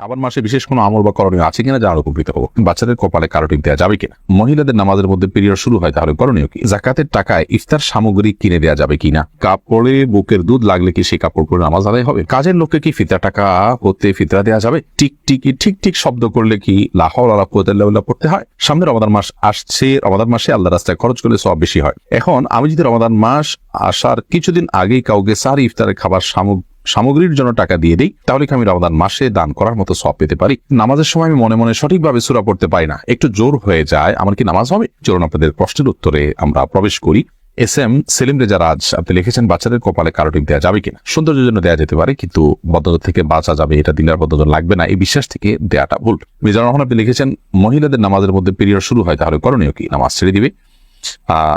আবার মাসে বিশেষ কোনো আমল বা করণীয় আছে কিনা জানার উপকৃত হব? বাচ্চাদের কপালে কারোটিক দেওয়া যাবে কিনা? মহিলাদের নামাজের মধ্যে পিরিয়ড শুরু হয় তাহলে করণীয় কি? জাকাতের টাকায় ইফতার সামগ্রী কিনে দেওয়া যাবে কিনা? কাপড়ে বুকের দুধ লাগলে কি সেই কাপড় পরে নামাজ আদায় হবে? কাজের লোককে কি ফিতরা টাকা হতে ফিতরা দেওয়া যাবে? টিক টিকি ঠিক ঠিক শব্দ করলে কি লাহর আলা কুয়াতাল্লাহ পড়তে হয়? সামনে রমাদান মাস আসছে, রমাদান মাসে আল্লাহ রাস্তায় খরচ করলে সব বেশি হয়। এখন আমি যদি রমাদান মাস আসার কিছুদিন আগেই কাউকে সারি ইফতারের খাবার সামগ্রী সামগ্রীর জন্য টাকা দিয়ে দিই, তাহলে কি আমি রমাদান মাসে দান করার মতো সব পেতে পারি? নামাজের সময় আমি মনে মনে সঠিকভাবে সুরা পড়তে পারি না। একটু জোর হয়ে যায়, আমার কি নামাজ হবে? চলুন আপনাদের প্রশ্নের উত্তরে আমরা প্রবেশ করি। এস এম সেলিম রেজা রাজ, আপনি লিখেছেন, বাচ্চাদের কপালে কারও টিপ দেওয়া যাবে কিনা? সৌন্দর্যের জন্য দেওয়া যেতে পারে, কিন্তু বদল থেকে বাঁচা যাবে, এটা দিলে আর লাগবে না, এই বিশ্বাস থেকে দেওয়াটা ভুল। মিজানুর রহমান, আপনি লিখেছেন, মহিলাদের নামাজের মধ্যে পিরিয়ড শুরু হয়, তাহলে করণীয় কি? নামাজ ছেড়ে দিবে।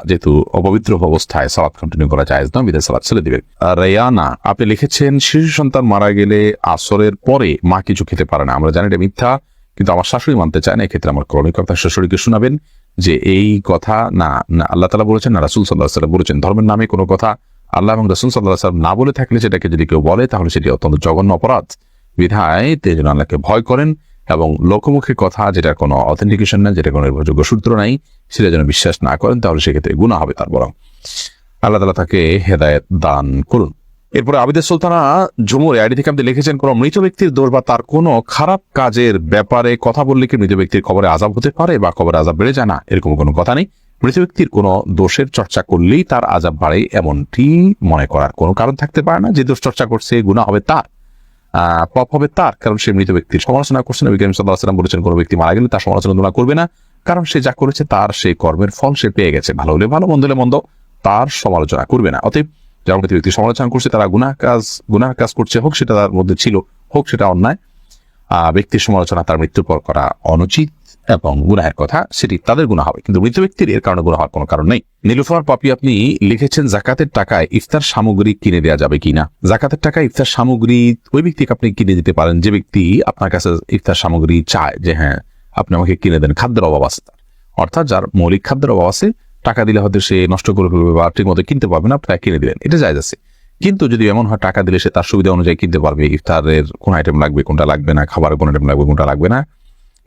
যেহেতু অপবিত্র অবস্থায় সালাদ কন্টিনিউ করা যায় না, বিদায় সালাদ ছেড়ে দিবেন। রেয়ানা, আপনি লিখেছেন, শিশু সন্তান মারা গেলে আসরের পরে মা কিছু খেতে পারে না। আমরা জানি এটা মিথ্যা, কিন্তু আমার শাশুড়ি মানতে চায় না, এক্ষেত্রে আমার করণীয় কথা শাশুড়িকে শোনাবেন যে এই কথা না না, আল্লাহ তালা বলেছেন, না, রাসুল সাল্লাহ সাল্লাম বলেছেন, ধর্মের নামে কোনো কথা আল্লাহ এবং রাসুল সাল্লাহ সাল্লাম না বলে থাকলে সেটাকে যদি কেউ বলে, তাহলে সেটি অত্যন্ত জঘন্য অপরাধ। বিধায় তে যেন আল্লাহকে ভয় করেন এবং লোকমুখে কথা যেটা কোনো অথেন্টিকেশন না যেটা কোনো নির্ভরযোগ্য সূত্র নাই, সেটা যেন বিশ্বাস না করেন, তাহলে সেক্ষেত্রে গুণা হবে তার বরং। আল্লাহ তালা তাকে হেদায়ত দান করুন। এরপরে আবিদের সুলতানা ঝুমুর আইডি থেকে আপনি লিখেছেন, কোনো মৃত ব্যক্তির দোষ বা তার কোনো খারাপ কাজের ব্যাপারে কথা বললে কি মৃত ব্যক্তির কবরে আজাব হতে পারে বা কবরে আজাব বেড়ে যায়? না, এরকম কোনো কথা নেই। মৃত ব্যক্তির কোনো দোষের চর্চা করলেই তার আজাব বাড়ে, এমনটি মনে করার কোনো কারণ থাকতে পারে না। যে দোষ চর্চা করছে গুণা হবে তার। পাপ হবে তার কারণ সে মৃত ব্যক্তির সমালোচনা করছে নবী করিম বলেছেন কোনো ব্যক্তি মারা গেলে তার সমালোচনা করবে না কারণ সে যা করেছে তার সেই কর্মের ফল সে পেয়ে গেছে। ভালো হলে ভালো মন্দ হলে মন্দ তার সমালোচনা করবে না। অতএব যেমন মৃত ব্যক্তি সমালোচনা করছে তারা গুনা কাজ গুনা কাজ করছে হোক সেটা তার মধ্যে ছিল হোক সেটা অন্যায় আহ, ব্যক্তির সমালোচনা তার মৃত্যুর পর করা অনুচিত। এবং গুনাহের কথা সেটি তাদের গুণা হবে। কিন্তু মৃত ব্যক্তির এর কারণে গুণা হওয়ার কোনো কারণ নেই। নীলুফার পাপি আপনি লিখেছেন, জাকাতের টাকায় ইফতার সামগ্রী কিনে দেওয়া যাবে কিনা? জাকাতের টাকায় ইফতার সামগ্রী ওই ব্যক্তিকে আপনি কিনে দিতে পারেন। যে ব্যক্তি আপনার কাছে ইফতার সামগ্রী চায় যে হ্যাঁ আপনি আমাকে কিনে দেন। খাদ্যের অভাব আছে অর্থাৎ যার মৌলিক খাদ্যের অভাব আছে, টাকা দিলে হয়তো সে নষ্ট করে ফেলবে বা ঠিক মতো কিনতে পারবে না আপনারা কিনে দিলেন। এটা যায় আছে। কিন্তু যদি এমন হয়, টাকা দিলে সে তার সুবিধা অনুযায়ী কিনতে পারবে। ইফতারের কোন আইটেম লাগবে, কোনটা লাগবে না, খাবারের কোন আইটেম লাগবে, কোনটা লাগবে না।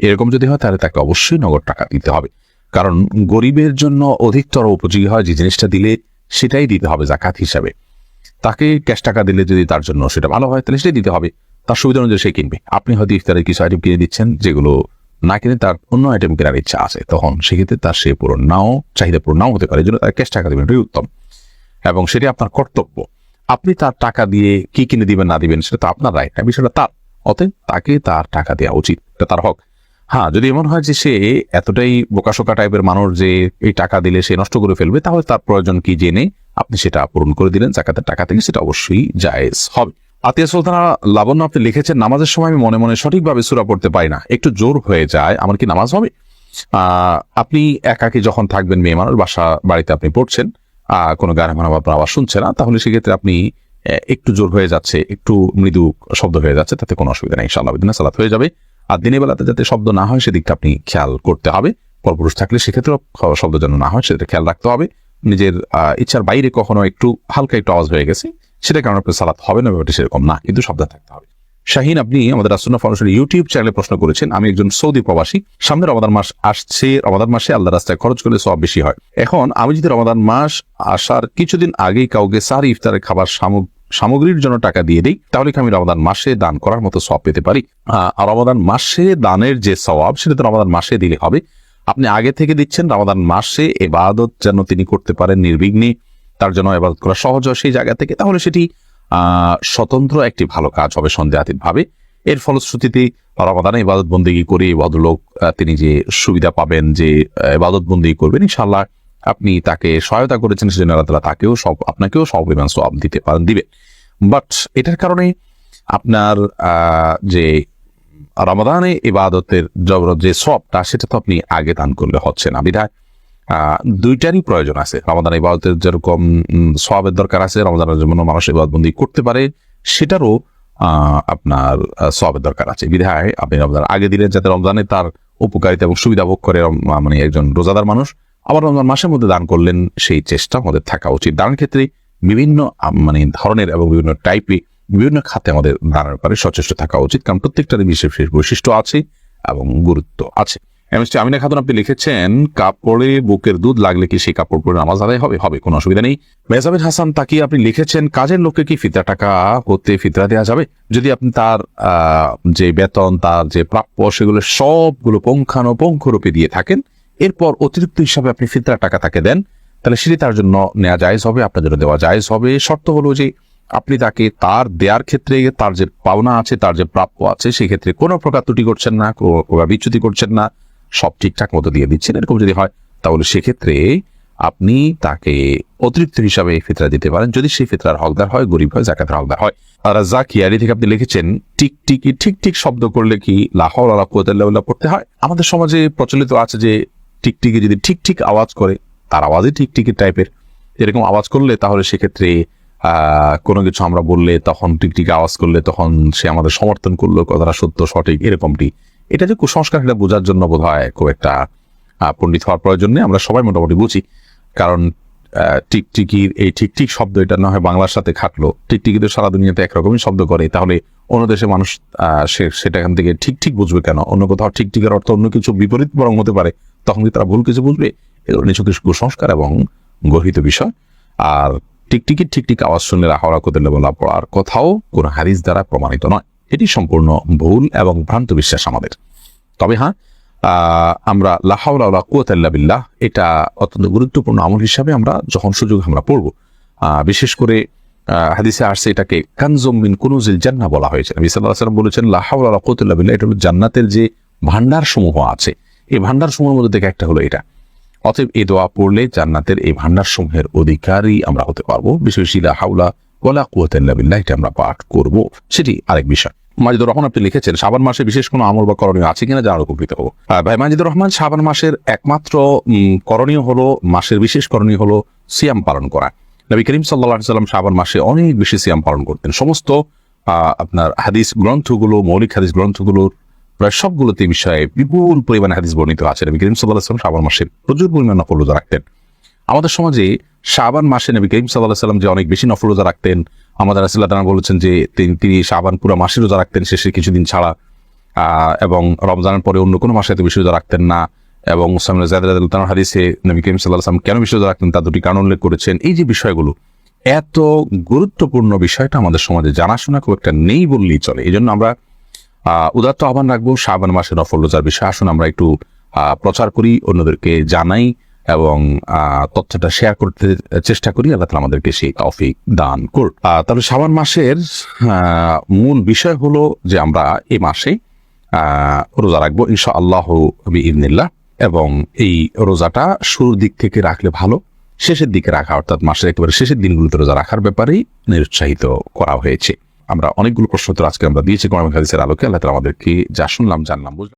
এরকম যদি হয়, তাহলে তাকে অবশ্যই নগদ টাকা দিতে হবে। কারণ গরিবের জন্য অধিকতর উপযোগী হয় যে জিনিসটা দিলে সেটাই দিতে হবে জাকাত হিসাবে। তাকে ক্যাশ টাকা দিলে যদি তার জন্য সেটা ভালো হয়, তাহলে সেটাই দিতে হবে। তার সুবিধা অনুযায়ী সে কিনবে। আপনি হয়তো ইফতারের কিছু আইটেম কিনে দিচ্ছেন, যেগুলো না কিনে তার অন্য আইটেম কেনার ইচ্ছা আছে। তখন সেক্ষেত্রে তার সে পূরণ নাও, চাহিদা পূরণ নাও হতে পারে। এই জন্য তার ক্যাশ টাকা দেবেন, এটাই উত্তম। এবং সেটি আপনার কর্তব্য। আপনি তার টাকা দিয়ে কি কিনে দিবেন, না দিবেন, সেটা তো আপনার না, বিষয়টা তার। অতএব তাকে তার টাকা দেওয়া উচিত তার হক। হ্যাঁ যদি এমন হয় যে সে এতটাই বোকাশোকা টাইপের মানুষ যে এই টাকা দিলে সে নষ্ট করে ফেলবে, তাহলে তার প্রয়োজন কি জেনে আপনি সেটা পূরণ করে দিলেন, জাকাতের টাকা থেকে সেটা অবশ্যই জায়েজ হবে। আতিয়া সুলতানা, লাবণ্য আপনি লিখেছেন, নামাজের সময় আমি মনে মনে সঠিকভাবে সুরা পড়তে পারি না, একটু জোর হয়ে যায়, আমার কি নামাজ হবে? আপনি একাকি যখন থাকবেন মেয়ে মানুষ, বাসা, বাড়িতে আপনি পড়ছেন কোনো গান মানব আপনার আওয়াজ শুনছে না, তাহলে সেক্ষেত্রে আপনি একটু জোর হয়ে যাচ্ছে, একটু মৃদু শব্দ হয়ে যাচ্ছে, তাতে কোনো অসুবিধা নেই, ইনশাআল্লাহ সালাত হয়ে যাবে। আর দিনের বেলাতে যাতে শব্দ না হয়, সেদিকটা আপনি খেয়াল করতে হবে। পরপুরুষ থাকলে সেক্ষেত্রেও শব্দ যেন না হয়, সেটা খেয়াল রাখতে হবে। নিজের ইচ্ছার বাইরে কখনো একটু হালকা একটু আওয়াজ হয়ে গেছে, সেটা কারণে আপনার সালাত হবে না, ব্যাপারটি সেরকম না, কিন্তু শব্দ থাকতে হবে। শাহিন, আপনি আমাদের রাসুল্লাহ ফাউন্ডেশন ইউটিউব চ্যানেলে প্রশ্ন করেছেন, আমি একজন সৌদি প্রবাসী, সামনে রমাদান মাস আসছে, রমাদান মাসে আল্লাহ রাস্তায় খরচ করলে সব বেশি হয়। এখন আমি যদি রমাদান মাস আসার কিছুদিন আগেই কাউকে সারি ইফতারের খাবার সামগ্রী সামগ্রীর জন্য টাকা দিয়ে দিই, তাহলে কি আমি রমাদান মাসে দান করার মতো সব পেতে পারি? আর রমাদান মাসে দানের যে সওয়াব, সেটা তো রমাদান মাসে দিলে হবে। আপনি আগে থেকে দিচ্ছেন, রমাদান মাসে এবাদত যেন তিনি করতে পারেন নির্বিঘ্নে, তার জন্য এবাদত করা সহজ হয় সেই জায়গা থেকে। তাহলে সেটি স্বতন্ত্র একটি ভালো কাজ হবে সন্দেহাতীত ভাবে এর ফলশ্রুতিতে রমাদানে ইবাদত বন্দিগি করে ভদ্রলোক তিনি যে সুবিধা পাবেন, যে ইবাদত বন্দিগি করবেন ইনশাল্লাহ আপনি তাকে সহায়তা করেছেন সেজন্য আল্লাহ তাআলা তাকেও সব, আপনাকেও সব পরিমাণ সব দিতে পারেন দিবে। বাট এটার কারণে আপনার যে রমাদানে ইবাদতের জবরত যে সবটা সেটা তো আপনি আগে দান করলে হচ্ছে না। বিধায় দুইটারই প্রয়োজন আছে। রমাদান ইবাদতের যেরকম সওয়াবের দরকার আছে, রমাদানের জন্য মানুষ ইবাদতবন্দি করতে পারে, সেটারও আপনার সওয়াবের দরকার আছে। বিধায়, আপনি রমজান আগে দিলে যাতে রমজানে তার উপকারিতা এবং সুবিধা ভোগ করে মানে একজন রোজাদার মানুষ আবার রমজান মাসের মধ্যে দান করলেন সেই চেষ্টা আমাদের থাকা উচিত। দানের ক্ষেত্রে বিভিন্ন মানে ধরনের এবং বিভিন্ন টাইপে বিভিন্ন খাতে আমাদের দাঁড়ানোর ব্যাপারে সচেষ্ট থাকা উচিত। কারণ প্রত্যেকটারই বিশেষ বিশেষ বৈশিষ্ট্য আছে এবং গুরুত্ব আছে। এমএসটি আমিনা খাতুন, আপনি লিখেছেন, কাপড়ে বুকের দুধ লাগলে কি সেই কাপড় পরে নামাজ আদায় হবে? হবে, কোনো অসুবিধা নেই। মেজাবির হাসান তাকি, আপনি লিখেছেন, কাজের লোককে কি ফিতরা টাকা হতে ফিতরা দেওয়া যাবে? যদি আপনি তার যে বেতন, তার যে প্রাপ্য, সেগুলো সবগুলো পঙ্খানুপঙ্খ রূপে দিয়ে থাকেন এরপর অতিরিক্ত হিসাবে আপনি ফিতরা টাকা তাকে দেন, তাহলে সেটি তার জন্য নেওয়া জায়েজ হবে, আপনার জন্য দেওয়া জায়েজ হবে। শর্ত হলো যে আপনি তাকে তার দেওয়ার ক্ষেত্রে তার যে পাওনা আছে, তার যে প্রাপ্য আছে সেই ক্ষেত্রে কোনো প্রকার ত্রুটি করছেন না, কোনো প্রকার বিচ্যুতি করছেন না, সব ঠিকঠাক মতো দিয়ে দিচ্ছেন, এরকম যদি হয়, তাহলে সেক্ষেত্রে আপনি তাকে অতিরিক্ত হিসাবে ফিতরা দিতে পারেন, যদি সেই ফিতরার হকদার হয়, গরিব হয়, জাকাতের হকদার হয়। আর জাকিয়ারি থেকে আপনি লিখেছেন টিক টিকি ঠিক ঠিক শব্দ করলে কি লাহর আলা কুয়াতাল্লাহ পড়তে হয়? আমাদের সমাজে প্রচলিত আছে যে টিকটিকি যদি ঠিক ঠিক আওয়াজ করে, তার আওয়াজই টিকটিকি টাইপের এরকম আওয়াজ করলে তাহলে সেক্ষেত্রে কোনো কিছু আমরা বললে তখন টিকটিক আওয়াজ করলে তখন সে আমাদের সমর্থন করল, কথাটা সত্য, সঠিক, এরকমটি। এটা যে কুসংস্কার এটা বোঝার জন্য বোধ হয় খুব একটা পণ্ডিত হওয়ার প্রয়োজন নেই। আমরা সবাই মোটামুটি বুঝি। কারণ টিকটিকির এই ঠিকঠিক শব্দ, এটা না হয় বাংলার সাথে খাটলো। টিকটিকি তো সারা দুনিয়াতে একরকমই শব্দ করে। তাহলে অন্য দেশে মানুষ সেটা এখান থেকে ঠিক ঠিক বুঝবে কেন? অন্য কোথাও টিকটিকের অর্থ অন্য কিছু বিপরীত বরং হতে পারে। তখন তারা ভুল কিছু বুঝবে এগুলো নিছক কুসংস্কার এবং গর্হিত বিষয়। আর টিকটিকির ঠিকঠিক আওয়াজ শুনলে রাহাওয়া কোতেলে বলা পড়ার কথাও কোনো হারিস দ্বারা প্রমাণিত নয়। এটি সম্পূর্ণ ভুল এবং ভ্রান্ত বিশ্বাস আমাদের। তবে হ্যাঁ আমরা লাহাউলা কুয়াতাল্লা বিল্লাহ, এটা অত্যন্ত গুরুত্বপূর্ণ আমল হিসাবে আমরা যখন সুযোগ আমরা পড়ব। বিশেষ করে হাদিসে আসছে এটাকে কানজম মিন কুনুজিল জান্না বলা হয়েছে। নবী আলাইহি সাল্লাম বলেছেন লাহাউলা কুয়াতাল্লা বিল্লাহ, এটা হলো জান্নাতের যে ভান্ডার সমূহ আছে। এই ভান্ডার সমূহের মধ্যে থেকে একটা হলো এটা। অতএব এই দোয়া পড়লে জান্নাতের এই ভান্ডার সমূহের অধিকারী আমরা হতে পারব। বিশেষ ইলা হাউলা ওয়ালা কুয়াতাল্লা বিল্লাহ, এটা আমরা পাঠ করব। সেটি আরেক বিষয়। মাজিদুর রহমান আপনি লিখেছেন সাবান মাসে বিশেষ কোনো আমল বা করণীয় আছে কিনা? জানার উপকৃত হব। ভাই, মাজিদুর রহমান সাবান মাসের একমাত্র করণীয় হলো, মাসের বিশেষ করণীয় হলো সিয়াম পালন করা। নবী করিম সাল্লাহ সাল্লাম সাবান মাসে অনেক বেশি সিয়াম পালন করতেন। সমস্ত আপনার হাদিস গ্রন্থগুলো, মৌলিক হাদিস গ্রন্থগুলোর প্রায় সবগুলোতে বিষয়ে বিপুল পরিমাণে হাদিস বর্ণিত আছে। নবী করিম সাল্লাহ সাল্লাম শাবান মাসে প্রচুর পরিমাণ নফল রোজা রাখতেন। আমাদের সমাজে শাবান মাসে নবী করিম সাল্লাহ সাল্লাম যে অনেক বেশি নফল রোজা রাখতেন, আমাদের রাসুল্লাহ তারা বলেছেন যে তিনি শাবান পুরো মাসে রোজা রাখতেন শেষে কিছুদিন ছাড়া। এবং রমজানের পরে অন্য কোনো মাসে এত বেশি রোজা রাখতেন না। এবং সামনে জায়দার হাদিসে নবী করিম সাল্লাহ সাল্লাম কেন বেশি রোজা রাখতেন তার দুটি কারণ উল্লেখ করেছেন। এই যে বিষয়গুলো, এত গুরুত্বপূর্ণ বিষয়টা আমাদের সমাজে জানাশোনা খুব একটা নেই বললেই চলে। এই জন্য আমরা উদাত্ত আহ্বান রাখব শাবান মাসে নফল রোজার বিষয়ে। আসুন আমরা একটু প্রচার করি, অন্যদেরকে জানাই এবং তথ্যটা শেয়ার করতে চেষ্টা করি। আল্লাহ তালা আমাদেরকে সেই তৌফিক দান কর তাহলে শাবান মাসের মূল বিষয় হলো যে আমরা এই মাসে রোজা রাখব ইনশা আল্লাহ ইবনিল্লাহ এবং এই রোজাটা শুরুর দিক থেকে রাখলে ভালো, শেষের দিকে রাখা অর্থাৎ মাসের একেবারে শেষের দিনগুলোতে রোজা রাখার ব্যাপারেই নিরুৎসাহিত করা হয়েছে। আমরা অনেকগুলো প্রশ্ন আজকে আমরা দিয়েছি কোরআন হাদিসের আলোকে। আল্লাহ আমাদেরকে যা শুনলাম, জানলাম, বুঝলাম।